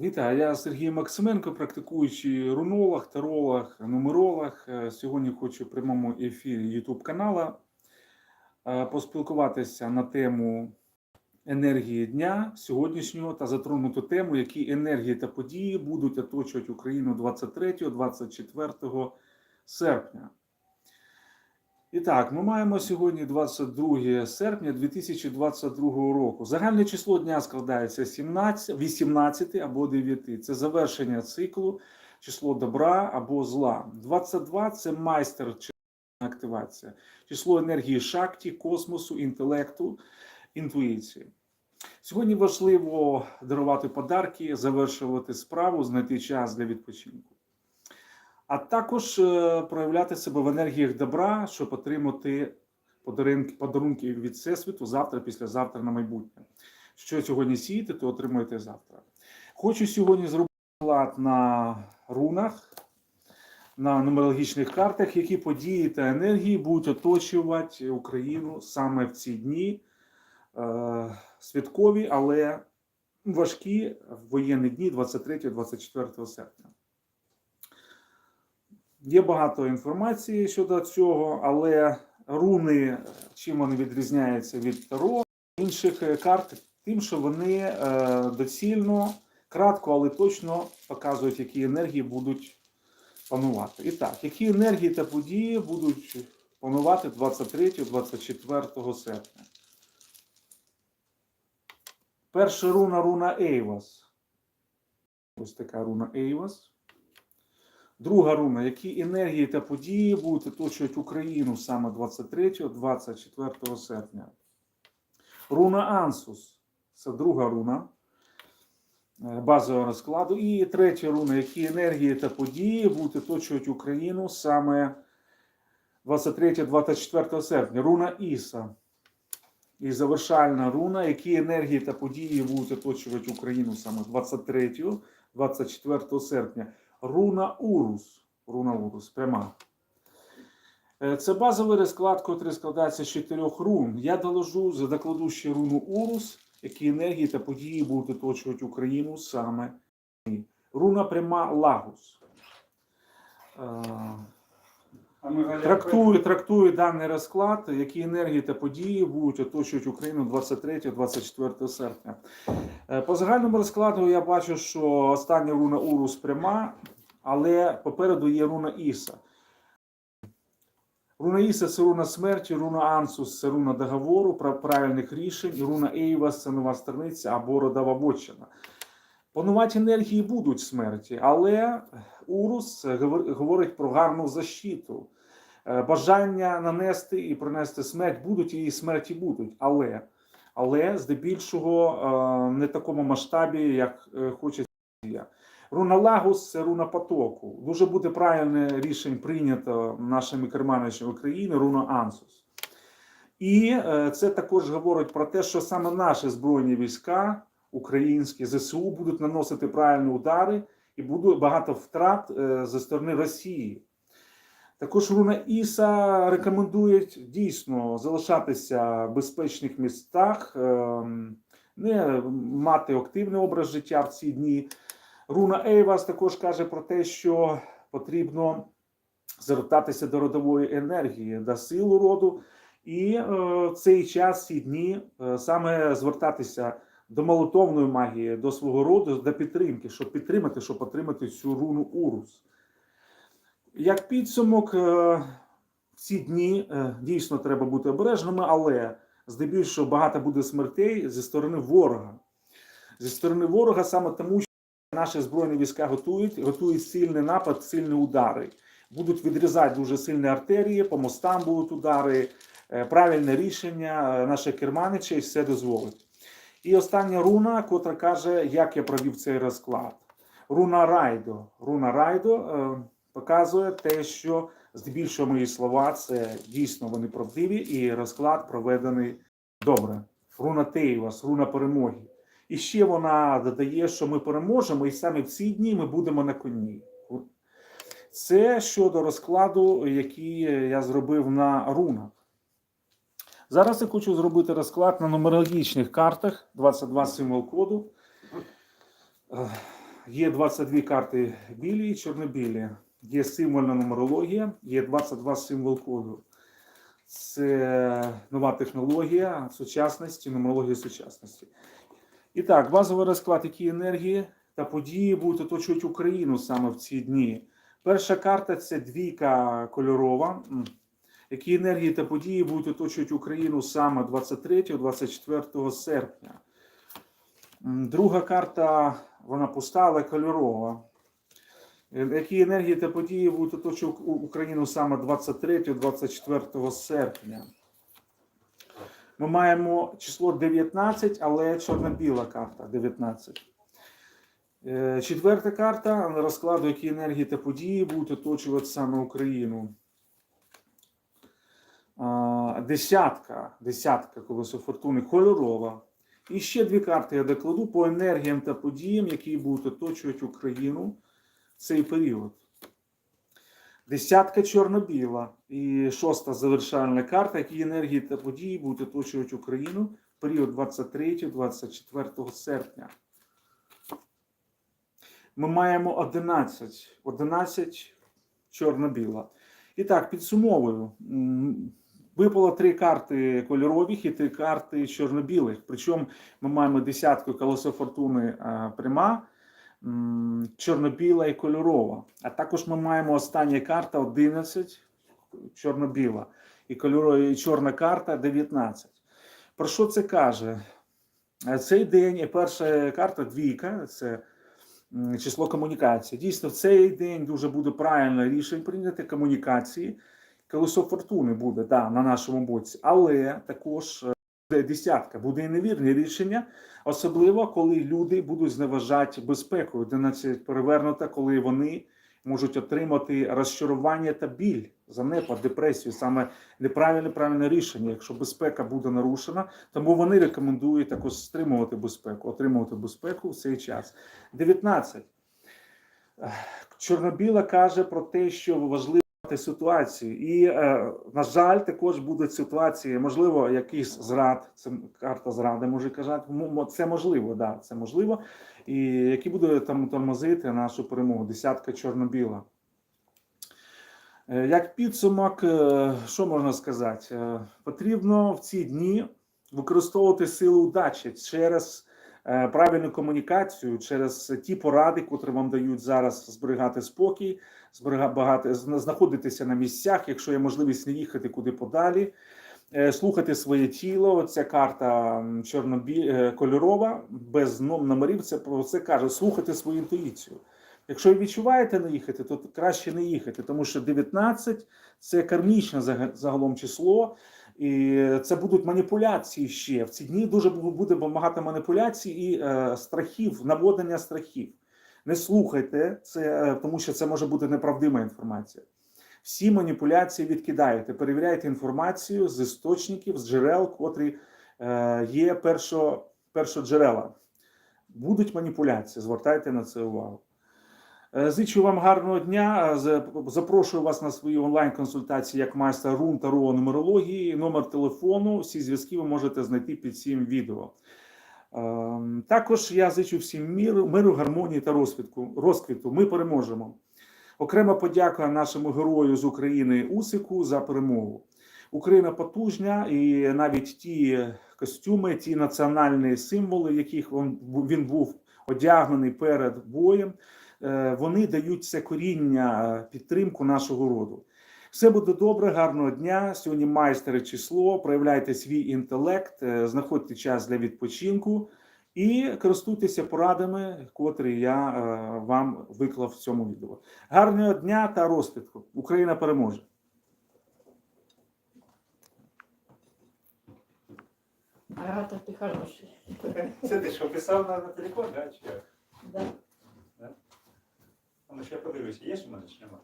Вітаю, я Сергій Максименко, практикуючий рунолог, таролог, нумеролог. Е, Сьогодні хочу в прямому ефірі YouTube канала е, поспілкуватися на тему енергії дня сьогоднішнього та затронути тему, які енергії та події будуть оточувати Україну 23-24 серпня. І так, ми маємо сьогодні 22 серпня 2022 року. Загальне число дня складається 17, 18 або 9. Це завершення циклу, число добра або зла. 22 це майстер чи активація, число енергії шакті, космосу, інтелекту, інтуїції. Сьогодні важливо дарувати подарки, завершувати справу, знайти час для відпочинку а також е, проявляти себе в енергіях добра, щоб отримати подарунки, подарунки від Всесвіту завтра, післязавтра на майбутнє. Що сьогодні сієте, то отримуєте завтра. Хочу сьогодні зробити лад на рунах, на нумерологічних картах, які події та енергії будуть оточувати Україну саме в ці дні е, святкові, але важкі воєнні дні 23-24 серпня. Є багато інформації щодо цього, але руни, чим вони відрізняються від Таро, інших е, карт, тим, що вони е, доцільно, кратко, але точно показують, які енергії будуть панувати. І так, які енергії та події будуть панувати 23-24 серпня. Перша руна руна Ейвас. Ось така руна Ейвас. Друга руна. Які енергії та події будуть оточувати Україну саме 23-24 серпня? Руна Ансус. Це друга руна е, базового розкладу. І третя руна. Які енергії та події будуть оточувати Україну саме 23-24 серпня? Руна Іса. І завершальна руна. Які енергії та події будуть оточувати Україну саме 23-24 серпня? Руна Урус. Руна Урус, пряма. Е, Це базовий розклад, який складається з чотирьох рун. Я доложу, докладу ще руну Урус, які енергії та події будуть оточувати Україну саме. Руна пряма Лагус. Е, Трактую, трактую даний розклад, які енергії та події будуть оточувати Україну 23-24 серпня. Е, По загальному розкладу я бачу, що остання руна Урус пряма, але попереду є руна Іса. Руна Іса це руна смерті, руна Ансус це руна договору, правильних рішень, руна Ейвас це нова страниця або родова бочина. Панувати енергії будуть смерті, але Урус говорить про гарну защиту. Е, Бажання нанести і принести смерть будуть, і смерті будуть. Але, але здебільшого е, не в такому масштабі, як е, хоче Росія. Руна Лагус це руна потоку. Дуже буде правильне рішення прийнято нашими керманичами України, руна Ансус. І е, це також говорить про те, що саме наші збройні війська, українські ЗСУ, будуть наносити правильні удари і буде багато втрат е, зі сторони Росії. Також Руна Іса рекомендує дійсно залишатися в безпечних містах, ем, не мати активний образ життя в ці дні. Руна Ейвас також каже про те, що потрібно звертатися до родової енергії, до силу роду, і е, в цей час, ці дні, е, саме звертатися до молитовної магії, до свого роду, до підтримки, щоб підтримати, щоб отримати цю руну Урус. Як підсумок, е, ці дні дійсно треба бути обережними, але здебільшого багато буде смертей зі сторони ворога. Зі сторони ворога саме тому, наші збройні війська готують, готують сильний напад, сильні удари. Будуть відрізати дуже сильні артерії, по мостам будуть удари, е, правильне рішення, е, наші керманичі все дозволить. І остання руна, котра каже, як я провів цей розклад. Руна Райдо. Руна Райдо е, показує те, що здебільшого мої слова це дійсно вони правдиві, і розклад проведений добре. Руна Тейвас, руна перемоги. І ще вона додає, що ми переможемо, і саме в ці дні ми будемо на коні. Це щодо розкладу, який я зробив на рунах. Зараз я хочу зробити розклад на нумерологічних картах 22 символ коду. Є 22 карти білі і чорнобілі. Є символьна нумерологія, є 22 символ коду. Це нова технологія сучасності, нумерологія сучасності. І так, базовий розклад, які енергії та події будуть оточувати Україну саме в ці дні. Перша карта це двійка кольорова. Які енергії та події будуть оточувати Україну саме 23-24 серпня. Друга карта, вона пуста, але кольорова. Е, Які енергії та події будуть оточувати Україну саме 23-24 серпня? Ми маємо число 19, але чорно-біла карта 19. Е, Четверта карта розкладу, які енергії та події будуть оточувати саме Україну. Десятка, десятка колесо фортуни кольорова. І ще дві карти я докладу по енергіям та подіям, які будуть оточувати Україну в цей період. Десятка чорно-біла і шоста завершальна карта, які енергії та події будуть оточувати Україну в період 23-24 серпня. Ми маємо 11. 11 чорно-біла. І так, підсумовую. Випало три карти кольорових і три карти чорно-білих. Причому ми маємо десятку колесо фортуни пряма, м, чорно-біла і кольорова. А також ми маємо остання карта 11 чорно-біла. І кольорова і чорна карта 19. Про що це каже? Е, Цей день і перша карта двійка це число комунікації. Дійсно, в цей день дуже буде правильно рішень прийняти комунікації. Колесо фортуни буде да, на нашому боці, але також е, десятка, буде і невірні рішення, особливо коли люди будуть зневажати безпеку. 11 перевернута, коли вони можуть отримати розчарування та біль, занепад, депресію, саме неправильне правильне рішення, якщо безпека буде нарушена. Тому вони рекомендують також стримувати безпеку, отримувати безпеку в цей час. 19. Чорнобіла каже про те, що важливо ситуацію. І, е, на жаль, також будуть ситуації, можливо, якийсь зрад, це карта зради, може казати. Це можливо, да, це можливо. І які будуть там тормозити нашу перемогу. Десятка чорно-біла. Е, Як підсумок, е, що можна сказати? Потрібно в ці дні використовувати силу удачі через правильну комунікацію, через ті поради, котрі вам дають зараз зберігати спокій, зберігати, знаходитися на місцях, якщо є можливість не їхати куди подалі. Е, Слухати своє тіло, ця карта чорнобі е, кольорова, без ном- номерів. Це про це каже: слухати свою інтуїцію. Якщо ви відчуваєте не їхати, то краще не їхати, тому що 19 це кармічне загалом число, і це будуть маніпуляції ще. В ці дні дуже буде багато маніпуляцій і е, страхів, наводення страхів. Не слухайте це, е, тому що це може бути неправдива інформація. Всі маніпуляції відкидаєте, перевіряйте інформацію з істочників, з джерел, котрі е, є першо, першоджерела. Будуть маніпуляції, звертайте на це увагу. Е, Зичу вам гарного дня. Е, Запрошую вас на свої онлайн-консультації як майстер рун та ро нумерології. Номер телефону, всі зв'язки ви можете знайти під цим відео. Ем, Також я зичу всім миру, миру, гармонії та розквітку. розквіту. Ми переможемо. Окрема подяка нашому герою з України Усику за перемогу. Україна потужна, і навіть ті костюми, ті національні символи, яких він, був одягнений перед боєм, вони дають це коріння, е, підтримку нашого роду. Все буде добре, гарного дня. Сьогодні майстер число. Проявляйте свій інтелект, е, знаходьте час для відпочинку і користуйтеся порадами, котрі я е, вам виклав в цьому відео. Гарного дня та розквітку. Україна переможе! Агата, ти хороший. Це ти що писав на, на телефон, да? Чи як? Ще подивлюся, є у мене чи нема?